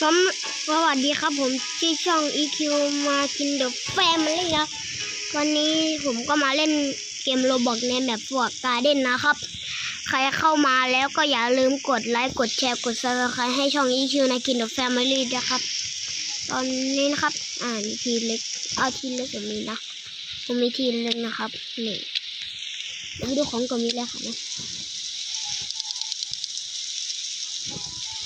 สมสวัสดีครับผมชื่อช่อง EQ มากินเดอะแฟมิลี่ครับ วันนี้ผมก็มาเล่นเกมโรบอกในแบบฟวกการ์เด้นนะครับ ใครเข้ามาแล้วก็อย่าลืมกดไลค์กดแชร์กด subscribe ให้ช่อง EQ นากินเดอะแฟมิลี่นะครับ ตอนนี้นะครับ อ่านทีเล็กเอาทีเล็กผมมีนะผมมีทีเล็กนะครับนี่ไปดูของก่อนมีแล้วค่ะนะอืมอืม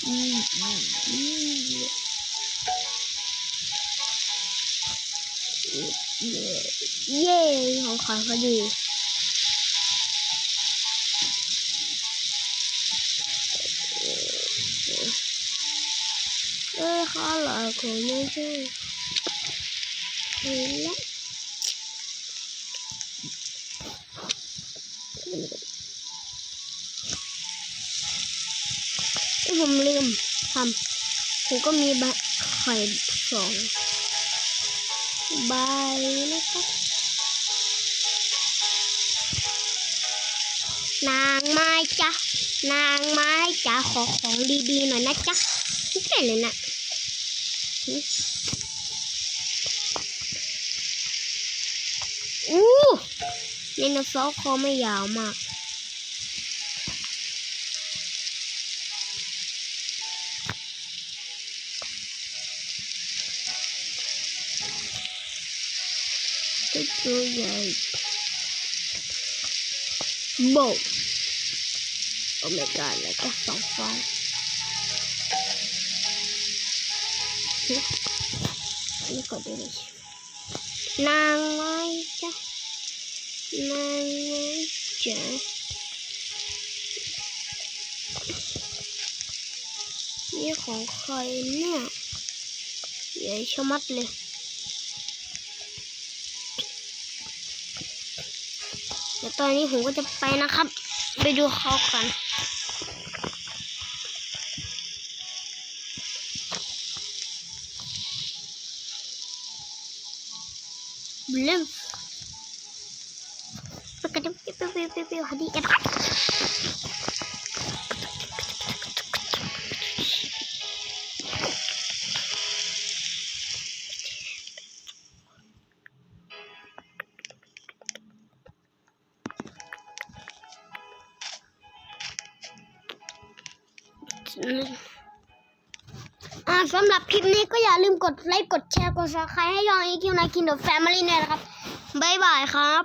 อืม เย้ของขวัญพอดีเอ้ยข้าหลายคนไม่ใช่เห็นแล้ว ทำผมก็มีใบไข่สองใบนะครับนางไม้จ้ะนางไม้จ๋าขอของดีๆหน่อยนะจ๊ะไม่เลยนะอู้ไดโนเสาร์คอไม่ยาวมาก ตัวตัวใหญ่โบโอ้ my god แล้วก็สองฟองนี่กดได้เลยนางไตอนนี้ผมก็จะไปนะครับ ไปดูเขากันบลิมไปกันเปียวเปียวเปียวเปียวฮัดดี้ อ่าสำหรับคลิปนี้ก็อย่าลืมกดไลค์ กดแชร์ กดซับสไครต์ให้ยองอีคิวนาคินเดอะแฟมิลี่เนี่ยนะครับ บ๊ายบายครับ